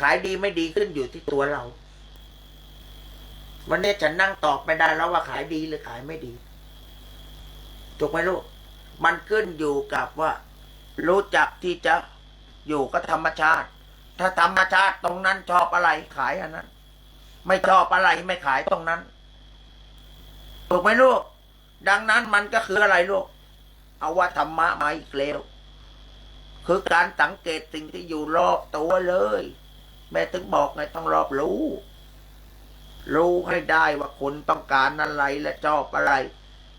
ขายดีไม่ดีขึ้นอยู่ที่ตัวเรา วันนี้ฉันนั่งตอบไม่ได้แล้วว่าขายดีหรือขายไม่ดีถูกไหมลูก มันขึ้นอยู่กับว่า รู้จักที่จะอยู่กับธรรมชาติ ถ้าธรรมชาติตรงนั้นชอบอะไรขายอันนั้น ไม่ชอบอะไรไม่ขายตรงนั้นถูกไหมลูก ดังนั้นมันก็คืออะไรลูก เอาว่าธรรมะมาอีกแล้ว คือการสังเกตสิ่งที่อยู่รอบตัวเลย แม่ถึงบอกไงต้องรอบรู้ รู้ให้ได้ว่าคนต้องการอะไรและชอบอะไร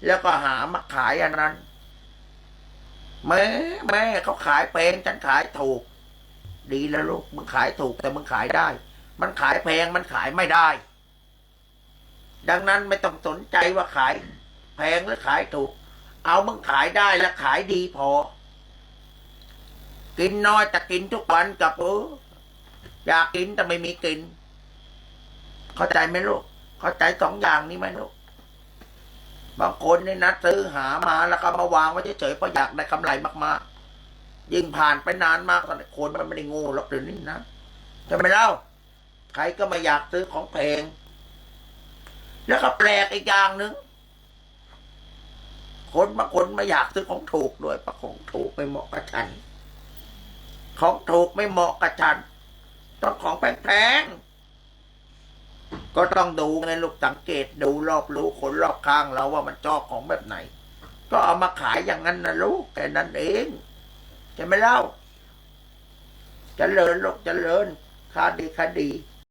แล้วก็หามาขายอันนั้น แม่แม่เขาขายแพงฉันขายถูก ดีแล้วลูกมึงขายถูกแต่มึงขายได้ มันขายแพงมันขายไม่ได้ ดังนั้นไม่ต้องสนใจว่าขายแพงหรือขายถูก เอามึงขายได้และขายดีพอ กินน้อยแต่กินทุกวันกับเออ อยากกินแต่ไม่มีกิน เข้าใจไหมลูก เข้าใจสองอย่างนี้ไหมลูก บางคนนี่นะซื้อหามาแล้วก็มาวางไว้เฉยๆเพราะอยากได้กำไรมากๆ ยิ่งผ่านไปนานมากตอนนี้คนมันไม่ได้ง่หรอกเดี๋ยวนี้นะใช่ไหมเล่า ใครก็ม่อยากซื้อของแพง แล้วก็แปลกอีกอย่างหนึ่งคนบางคนไม่อยากซื้อของถูกด้วยเพราะของถูกไม่เหมาะกับฉัน ของถูกไม่เหมาะกับฉัน ต้องของแพงๆก็ต้องดูไงลูกสังเกตดูรอบรู้คนรอบข้างเราว่ามันชอบของแบบไหน ก็เอามาขายอย่างนั้นนะลูกแค่นั้นเองจะไม่เล่าจเจริญลูกจเจริญคาดีคาดี